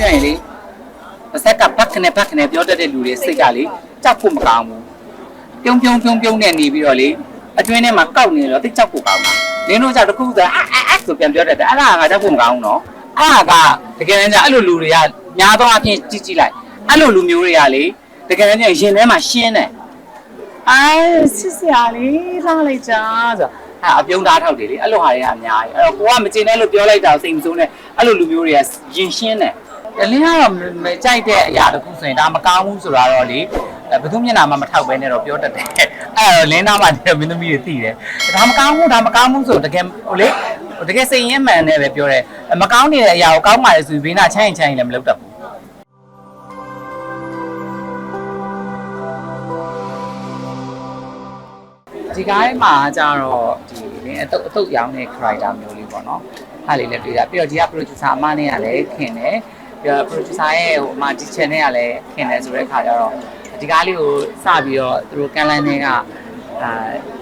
တိုင်းပြောရင်လေတစ်ဆက်ကဘက်ခနဲ့ဘက်ခနဲ့ပြောတတ်တဲ့လူတွေစိတ်ကလေကြောက်ဖို့မကောင်းဘူးပြုံးပြုံးပြုံးပြုံးနဲ့နေပြီးတော့လေအတွင်းထဲမှာကောက်နေတော့တိတ်ကြောက်ဖို့ကောင်းတာနင်းတို့ကြောက်တစ်ခုသာအာအာအာဆိုပြန်ပြောတတ်တယ်အဲ့ဒါကကြောက်ဖို့မကောင်းဘူးနော်အဲ့ဒါကတကယ်တမ်းကျအဲ့လိုလူတွေကများသောအားဖြင့်ကြည့်ကြည့်လိုက်အဲ့လိုလူမျိုးတွေကလေတကယ်တမ်းကျရင်ထဲမှာရှင်းတယ်အဲစစ်စရာလေးလာလိုက်ကြဆိုဟာအပြုံးသားထောက်တယ်လေအဲ့လိုဟာတွေကအများကြီးအဲ့တော့ကိုကမကျင်တဲ့လို့ပြောလိုက်တာစိတ်မဆိုးနဲ့အဲ့လိုလူမျိုးတွေကရင်ရှင်းတယ် အလင်းကတော့မကြိုက်တဲ့အရာတစ်ခုဆိုရင်ဒါမကောင်းဘူးဆိုတာတော့လေဘယ်သူမျက်နှာမှမထောက်ပဲနဲ့တော့ပြောတတ်တယ်အဲ့တော့လင်းသားမှတည်းမင်းသမီးတွေသိတယ်ဒါမကောင်းဘူးဒါမကောင်းဘူးဆိုတကယ်ဟိုလေတကယ်စိတ်ရင်းမှန်နဲ့ပဲပြောတယ်မကောင်းနေတဲ့အရာကိုကောင်းပါလေဆိုပြီးဘေးနာချမ်းရင်ချမ်းရင်လည်းမလုပ်တတ်ဘူးဒီကားထဲမှာကျတော့ဒီလင်းအတုပ်အတုပ်ရောင်းတဲ့ character မျိုးလေးပေါ့နော်။ဟာလေးလည်းတွေ့တာပြီးတော့ဒီက producer အမနဲ့ကလည်းခင်တယ် ပြီးတော့ producer ရဲ့ဟိုအမဒီ channel ကလည်းခင်တယ်ဆိုတဲ့ခါကျတော့ဒီကားလေးကိုစပြီးတော့သူတို့ကန်လန်တွေကအာ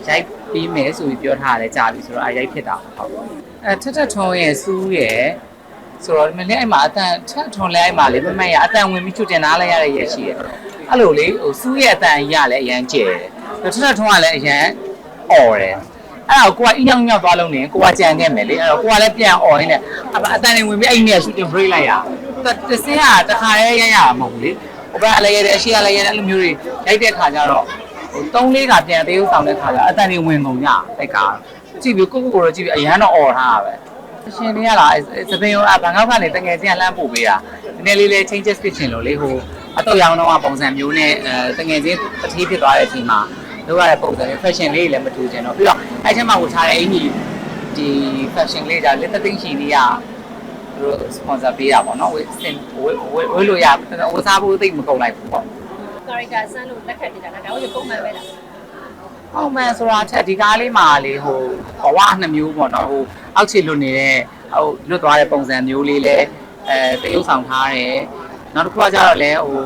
ရိုက်ပြီးမယ်ဆိုပြီးပြောထားတယ်ကြာပြီဆိုတော့အရိုက်ဖြစ်တာဟုတ်အဲထက်ထက်ထုံးရဲ့စူးရဲ့ဆိုတော့ဒီမလေးအဲ့မှာအတန်ထက်ထုံးလဲအဲ့မှာလေမမရအတန်ဝင်ပြီးချွတ်တင်သားလိုက်ရတဲ့ရဲ့ရှိရဲ့အဲ့လိုလေဟိုစူးရဲ့အတန်ကြီးကလည်းအရန်ကျဲတယ်ထက်ထက်ထုံးကလည်းအရန်អော်တယ်အဲ့တော့ကိုကအင်းရောက်ရောက်သွားလုံးနေကိုကကြံခဲ့မယ်လေအဲ့တော့ကိုကလည်းပြန်អော်ရင်းနဲ့အပအတန်နေဝင်ပြီးအဲ့ဒီနေ shooting break လိုက်ရ တစင်းကတခါရဲရရမှာမဟုတ်ဘူးလေဟိုဘက်အလဲရတဲ့အရှိကလည်းရတဲ့အဲ့လိုမျိုးတွေရိုက်တဲ့ခါကျတော့ဟို၃လေးကပြန်သေးဦးဆောင်တဲ့ခါကျအတန်နေဝင်ကုန်ညအဲ့ကကြည့်ပြီးကိုကိုကိုတော့ကြည့်ပြီးအရန်တော့អော်ထားတာပဲအရှင်လေးကလားစပင်ရောဘန်ကောက်ကနေတငယ်ချင်းကလှမ်းပို့ပေးတာဒီနေ့လေးလေး changes ဖြစ်ချင်လို့လေဟိုအတော့ရောင်းတော့ပုံစံမျိုးနဲ့အဲတငယ်ချင်းတတိဖြစ်သွားတဲ့အချိန်မှာလုပ်ရတဲ့ပုံစံလေး fashion လေးလည်းမတူချင်တော့ပြီးတော့အဲ့ထဲမှာဝတ်ထားတဲ့အင်ကြီးဒီ fashion လေးဒါလက်သသိန်းရှင်လေးက သူတို့ sponsor ပေးတာပေါ့နော်ဝယ်စင်ဝယ်ဝယ်ဝယ်လို့ရဝယ်စားဖို့သိမကုန်လိုက်ဘူးပေါ့ character ဆန်းလို့လက်ခံနေတာကဒါဟုတ်ပုံမှန်ပဲလားဟုတ်မှန်ဆိုတာထက်ဒီကားလေးမှာလေဟိုဘဝနှစ်မျိုးပေါ့နော်ဟိုအောက်ခြေလွတ်နေတဲ့ဟိုလွတ်သွားတဲ့ပုံစံမျိုးလေးလည်းအဲတရုပ်ဆောင်ထားတယ်နောက်တစ်ခုကကျတော့လည်းဟို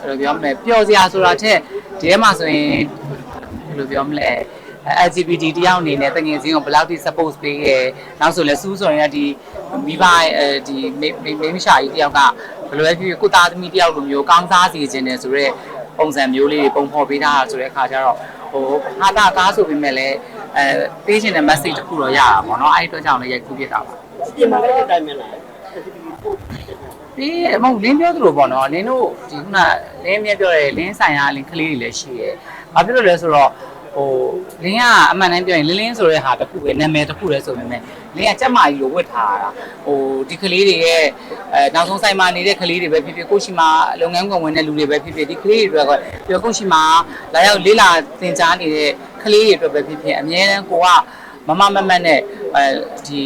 ဘယ်လိုပြောမလဲပျော်စရာဆိုတာထက်ဒီထဲမှာဆိုရင်ဘယ်လိုပြောမလဲ LGBT တယောက်အနေနဲ့တငယ်ချင်းကိုဘယ်လောက်ထိ support ပေးရဲနောက်ဆိုလဲစူးဆိုရင်ကဒီမိဘအဲဒီမိမိမရှာကြီးတယောက်ကဘယ်လိုလဲဖြစ်ဖြစ်ကိုသားသမီးတယောက်လိုမျိုးကောင်းစားစီခြင်းတယ်ဆိုတော့ပုံစံမျိုးလေးပုံဖော်ပေးထားတာဆိုတဲ့အခါကျတော့ဟိုဟာတာကားဆိုပေမဲ့လည်းအဲပေးခြင်းတဲ့ message တစ်ခုတော့ရတာပေါ့နော်အဲ့ဒီအတွက်ကြောင့်လည်းရိုက်ကူးပြတာပါပြင်မှာလည်းတိုင်မြန်လာတယ်ဒီမဟုတ်လင်းပြောသလိုပေါ့နော်လင်းတို့ဒီခုနလင်းမြပြောတယ်လင်းဆိုင်ရာလင်းကလေးတွေလည်းရှိရဲ့။ဘာဖြစ်လို့လဲဆိုတော့ ဟိုလင်းကအမှန်တမ်းပြောရင်လင်းလင်းဆိုတဲ့ဟာတစ်ခုပဲနာမည်တစ်ခုလဲဆိုပေမဲ့လင်းကစက်မာကြီးလိုဝတ်ထားတာ။ဟိုဒီကလေးတွေရဲ့အဲနောက်ဆုံးဆိုင်မှာနေတဲ့ကလေးတွေပဲဖြစ်ဖြစ်ကိုရှိမှာလုပ်ငန်းခွင်ဝင်တဲ့လူတွေပဲဖြစ်ဖြစ်ဒီကလေးတွေတွေကပြောကိုရှိမှာလာရောက်လေးလာသင်ကြားနေတဲ့ကလေးတွေအတွက်ပဲဖြစ်ဖြစ်အများတန်းကိုကမမမမတ်နဲ့အဲဒီ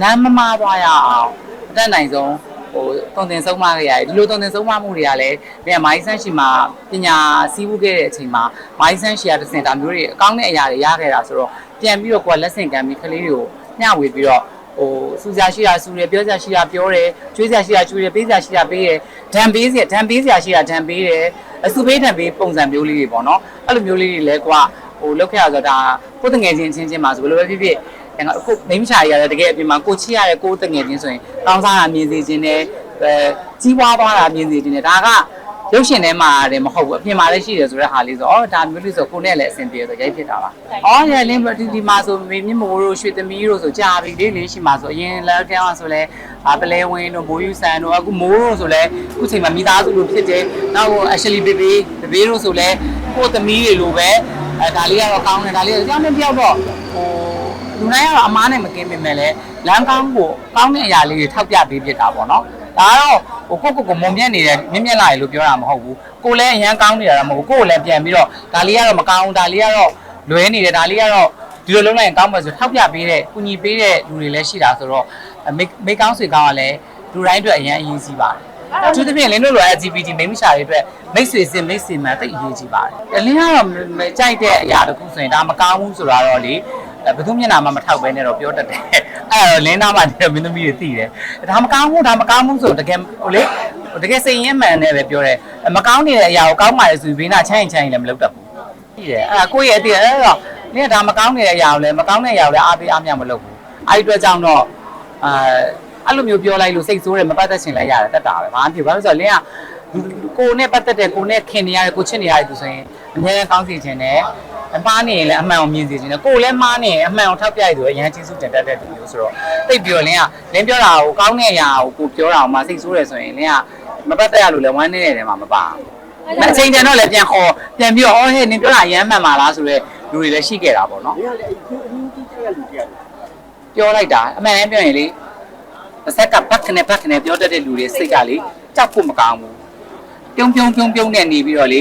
လမ်းမမားသွားရအောင်အတတ်နိုင်ဆုံး ဟိုတုံတင်ဆုံးမခဲ့ရတယ်ဒီလိုတုံတင်ဆုံးမမှုတွေကလည်းမြန်မိုင်းဆန်းရှိမှာပညာစည်းဝေးခဲ့တဲ့အချိန်မှာမိုင်းဆန်းရှိရတဲ့စင်တာမျိုးတွေအကောင်းတဲ့အရာတွေရခဲ့တာဆိုတော့ပြန်ပြီးတော့ကိုယ်ကလက်ဆင့်ကမ်းပြီးကလေးတွေကိုမျှဝေပြီးတော့ဟိုစူစရာရှိတာစူတယ်ပြောစရာရှိတာပြောတယ်ကျွေးစရာရှိတာကျွေးတယ်ပေးစရာရှိတာပေးတယ်ဒဏ်ပေးစရာဒဏ်ပေးစရာရှိတာဒဏ်ပေးတယ်အစုပေးဒဏ်ပေးပုံစံမျိုးလေးတွေပေါ့နော်အဲ့လိုမျိုးလေးတွေလည်းကိုကဟိုလောက်ခဲ့ရဆိုတော့ဒါကိုယ်တငယ်ချင်းချင်းချင်းမှာဆိုဘယ်လိုပဲဖြစ်ဖြစ် ငါအခုမိမချာကြီးရတယ်တကယ်အပြင်မှာကိုချစ်ရတဲ့ကိုယ်တငယ်ချင်းဆိုရင်တောင်းစားတာမြင်စေခြင်းနဲ့အဲကြီးပွားသွားတာမြင်စေခြင်းနဲ့ဒါကရုပ်ရှင်ထဲမှာတယ်မဟုတ်ဘူးအပြင်မှာလည်းရှိတယ်ဆိုတဲ့ဟာလေးဆိုတော့ဒါမျိုးလေးဆိုကိုနဲ့လည်းအဆင်ပြေဆိုရိုက်ဖြစ်တာပါ။အော်ရလင်းဒီဒီမှာဆိုမေမြင့်မိုးတို့ရွှေသမီးတို့ဆိုကြာပြီလေးလေးရှိမှာဆိုအရင်လည်းတောင်းဆိုလဲအပလဲဝင်းတို့မိုးယူဆန်တို့အခုမိုးတို့ဆိုလဲအခုချိန်မှာမိသားစုလိုဖြစ်တယ်။နောက် actually baby baby တို့ဆိုလဲကိုသမီးတွေလိုပဲအဲဒါလေးကတော့ကောင်းတယ်ဒါလေးကြောင်းနဲ့ပြောက်တော့ဟို လူတိုင်းကတော့အမားနဲ့မကင်းပေမဲ့လည်းလမ်းကောင်းကိုကောင်းတဲ့အရာလေးတွေထောက်ပြပေးဖြစ်တာပေါ့နော်။ဒါကတော့ဟိုကိုကိုကိုမုံမြက်နေတယ်မြင့်မြက်လာရလို့ပြောတာမဟုတ်ဘူး။ကိုလည်းအရန်ကောင်းနေတာမဟုတ်ဘူး။ကိုကိုလည်းပြန်ပြီးတော့ဒါလေးကတော့မကောင်းဒါလေးကတော့လွဲနေတယ်ဒါလေးကတော့ဒီလိုလုံးလိုက်ရင်ကောင်းမှာဆိုထောက်ပြပေးတဲ့ကုညီပေးတဲ့လူတွေလည်းရှိတာဆိုတော့မိမိကောင်းဆွေကောင်းကလည်းလူတိုင်းအတွက်အရန်အရေးကြီးပါတယ်။အထူးသဖြင့်လင်းတို့လို LGBT မိန်းမရှာတွေအတွက်မိတ်ဆွေစင်မိတ်ဆွေမှန်တိတ်အရေးကြီးပါတယ်။လင်းကတော့မကြိုက်တဲ့အရာတစ်ခုဆိုရင်ဒါမကောင်းဘူးဆိုတာတော့လေ ဘယ်သူမျက်နှာမှမထောက်ပဲနဲ့တော့ပြောတတ်တယ်။အဲ့တော့လင်းသားမှတည်းမင်းသမီးတွေသိတယ်။ဒါမကောင်းဘူးဒါမကောင်းဘူးဆိုတကယ်ဟိုလေတကယ်စိတ်ရင်းမှန်နဲ့ပဲပြောတယ်။မကောင်းနေတဲ့အရာကိုကောင်းပါလေဆိုပြီးဘေးနာချမ်းရင်ချမ်းရင်လည်းမလုပ်တတ်ဘူး။သိတယ်။အဲ့ဒါကိုယ့်ရဲ့အတည်အဲ့တော့လင်းကဒါမကောင်းနေတဲ့အရာကိုလည်းမကောင်းတဲ့အရာကိုလည်းအားပေးအားမြမလုပ်ဘူး။အဲ့ဒီအတွက်ကြောင့်တော့အာအဲ့လိုမျိုးပြောလိုက်လို့စိတ်ဆိုးတယ်မပတ်သက်ချင်လည်းရတယ်တက်တာပဲဘာမှမဖြစ်ဘူးဘာလို့လဲဆိုတော့လင်းကကိုနဲ့ပတ်သက်တဲ့ကိုနဲ့ခင်နေရတယ်ကိုချစ်နေရတယ်သူဆိုရင်အများကြီးကောင်းစီခြင်းနဲ့ အမှားနေရင်လည်းအမှန်အောင်မြင်စီခြင်းနဲ့ကိုလည်းမှားနေရင်အမှန်အောင်ထောက်ပြရသူအရင်ချင်းစုတင်တတ်တဲ့သူမျိုးဆိုတော့တိတ်ပြောလင်းကလင်းပြောတာကိုကောင်းတဲ့အရာကိုကိုပြောတာကိုမှစိတ်ဆိုးတယ်ဆိုရင်လင်းကမပတ်သက်ရလို့လည်းဝမ်းနေတယ်မှာမပါဘူးအချိန်တန်တော့လည်းပြန်ခေါ်ပြန်ပြီးတော့အော်ဟဲ့နင်ပြောတာရမ်းမှန်ပါလားဆိုတော့လူတွေလည်းရှိခဲ့တာပေါ့နော်။ဒီကလည်းအခုအင်းကြီးတဲ့လူတွေကပြောလိုက်တာအမှန်တမ်းပြောရင်လေအဆက်ကပတ်ခနဲ့ပတ်ခနဲ့ပြောတတ်တဲ့လူတွေစိတ်ကလေကြောက်ဖို့မကောင်းဘူးပြုံးပြုံးပြုံးပြုံးနဲ့နေပြီးတော့လေ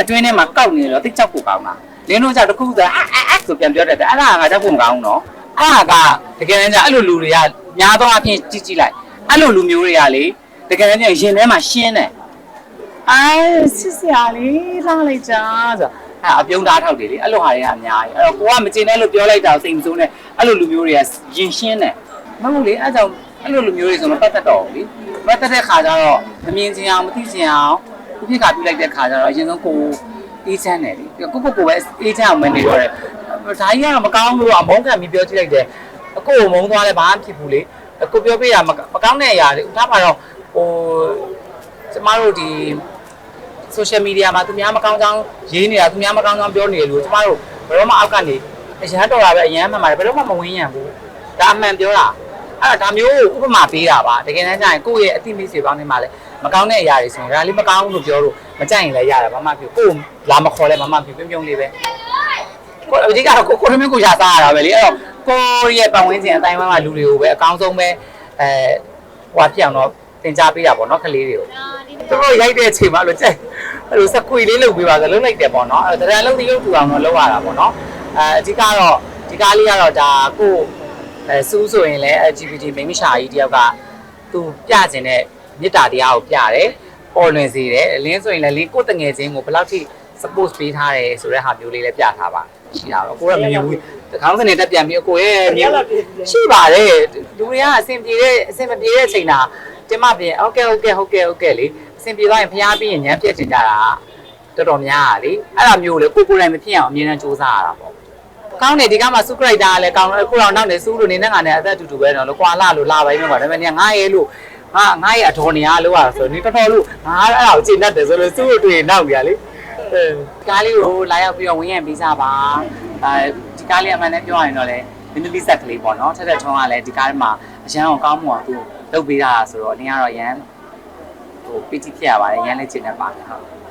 အတွင်းထဲမှာကောက်နေတော့တိတ်ကြောက်ဖို့ကောင်းတာ လင်းတို့ကြောက်တစ်ခုသာအာအာအာဆိုပြန်ပြောတတ်တယ်အဲ့ဒါကကြောက်ဖို့မကောင်းဘူးနော်အဲ့ဒါကတကယ်တမ်းကျအဲ့လိုလူတွေကများသောအားဖြင့်ကြည့်ကြည့်လိုက်အဲ့လိုလူမျိုးတွေကလေတကယ်တမ်းကျရင်ထဲမှာရှင်းတယ်အဲစစ်စရာလေးလာလိုက်ကြဆိုအဲ့အပြုံးသားထောက်တယ်လေအဲ့လိုဟာတွေကအများကြီးအဲ့တော့ကိုကမကျင်တဲ့လို့ပြောလိုက်တာစိတ်မဆိုးနဲ့အဲ့လိုလူမျိုးတွေကရင်ရှင်းတယ်မဟုတ်လေအဲ့ကြောင့်အဲ့လိုလူမျိုးတွေဆိုတော့ပတ်သက်တော့ဘူးလေပတ်သက်တဲ့ခါကျတော့မမြင်ချင်အောင်မသိချင်အောင်ခုဖြစ်ခါပြလိုက်တဲ့ခါကျတော့အရင်ဆုံးကို အေးချမ်းတယ်လေကိုကိုကိုပဲအေးချမ်းအောင်မနေတော့တယ်ဒါကြီးကတော့မကောင်းလို့အမုန်းခံပြီးပြောကြည့်လိုက်တယ်အကိုကိုမုန်းသွားလဲဘာမှဖြစ်ဘူးလေအကိုပြောပြတာမကောင်းတဲ့အရာလေဥထားပါတော့ဟိုကျမတို့ဒီ social media မှာသူများမကောင်းကြောင်းရေးနေတာသူများမကောင်းကြောင်းပြောနေတယ်လို့ကျမတို့ဘယ်တော့မှအောက်ကနေအရန်တော်တာပဲအရန်မှန်ပါတယ်ဘယ်တော့မှမဝင်ရဘူးဒါအမှန်ပြောတာအဲ့ဒါဒါမျိုးဥပမာပေးတာပါတကယ်တမ်းကျရင်ကိုယ့်ရဲ့အသိမိတ်ဆွေပေါင်းတွေမှာလည်းမကောင်းတဲ့အရာတွေဆိုရင်ဒါလေးမကောင်းဘူးလို့ပြောလို့ မကြိုက်ရင်လည်းရတာဘာမှမဖြစ်ကိုယ်လာမခေါ်လဲဘာမှမဖြစ်ပြုံးပြုံးလေးပဲကိုယ်အဒီကတော့ကိုကိုရမင်းကိုရစားရတာပဲလေအဲ့တော့ကိုယ့်ရဲ့ပတ်ဝန်းကျင်အတိုင်းမှာလူတွေကိုပဲအကောင်းဆုံးပဲအဲဟွာပြအောင်တော့သင်ကြားပေးတာပေါ့နော်ကလေးတွေကိုသူတို့ရိုက်တဲ့အချိန်မှာအဲ့လိုကြက်အဲ့လိုစက်ခွေလေးလုပ်ပေးပါဆိုလုပ်လိုက်တယ်ပေါ့နော်အဲ့ဒါတရံလုံးဒီရုပ်ထူအောင်တော့လုပ်ရတာပေါ့နော်အဲအဓိကတော့ဒီကားလေးကတော့ဒါကိုအဲစူးဆိုရင်လည်း LGBT မိန်းမရှာကြီးတယောက်ကသူပြကျင်တဲ့မေတ္တာတရားကိုပြတယ် ပေါ်လွင်စေတယ်လင်းဆိုရင်လည်းလင်းကိုယ်တငယ်ချင်းကိုဘယ်လောက်ထိ support ပေးထားတယ်ဆိုတဲ့ဟာမျိုးလေးလည်းပြထားပါရှိတာတော့ကိုရမမြင်ဘူးတကောင်းစနေတက်ပြန်ပြီးကိုရဲ့မြင်ရှိပါတယ်လူတွေကအဆင်ပြေတဲ့အဆင်မပြေတဲ့အချိန်တာတင်မပြင်ဟုတ်ကဲ့ဟုတ်ကဲ့ဟုတ်ကဲ့ဟုတ်ကဲ့လေအဆင်ပြေသွားရင်ဖျားပြီးရင်ညံပြက်တင်ကြတာတော်တော်များတာလေအဲ့ဒါမျိုးလေကိုကိုယ်တိုင်မဖြစ်အောင်အမြဲတမ်းစူးစမ်းရတာပေါ့ကောင်းတယ်ဒီကမှစူး character ကလည်းကောင်းတယ်ခုတော့နောက်နေစူးလို့နေနဲ့ငါနဲ့အသက်အတူတူပဲတော့လို့ကွာလာလို့လာပိုင်းမှာဒါပေမဲ့ငါရဲလို့ ငါငါရဲ့အတော်နေရလို့อ่ะဆိုနေတော်တော်လို့ငါအဲ့ဒါကိုချိန်တတ်တယ်ဆိုလို့စူးလို့တွေ့ရင်နောက်ကြလေအဲဒီကားလေးကိုလာရောက်ပြီးတော့ဝင်းရံပေးစားပါအဲဒီကားလေးအမှန်တည်းပြောရရင်တော့လေမင်းသမီးဆက်ကလေးပေါ့နော်ထက်ထက်ထုံးကလည်းဒီကားထဲမှာအရန်အောင်ကောင်းမှုအောင်သူလုပ်ပေးတာဆိုတော့အင်းကတော့ရန်ဟိုပီတီဖြစ်ရပါတယ်ရန်လည်းကျင်တတ်ပါတယ်ဟုတ်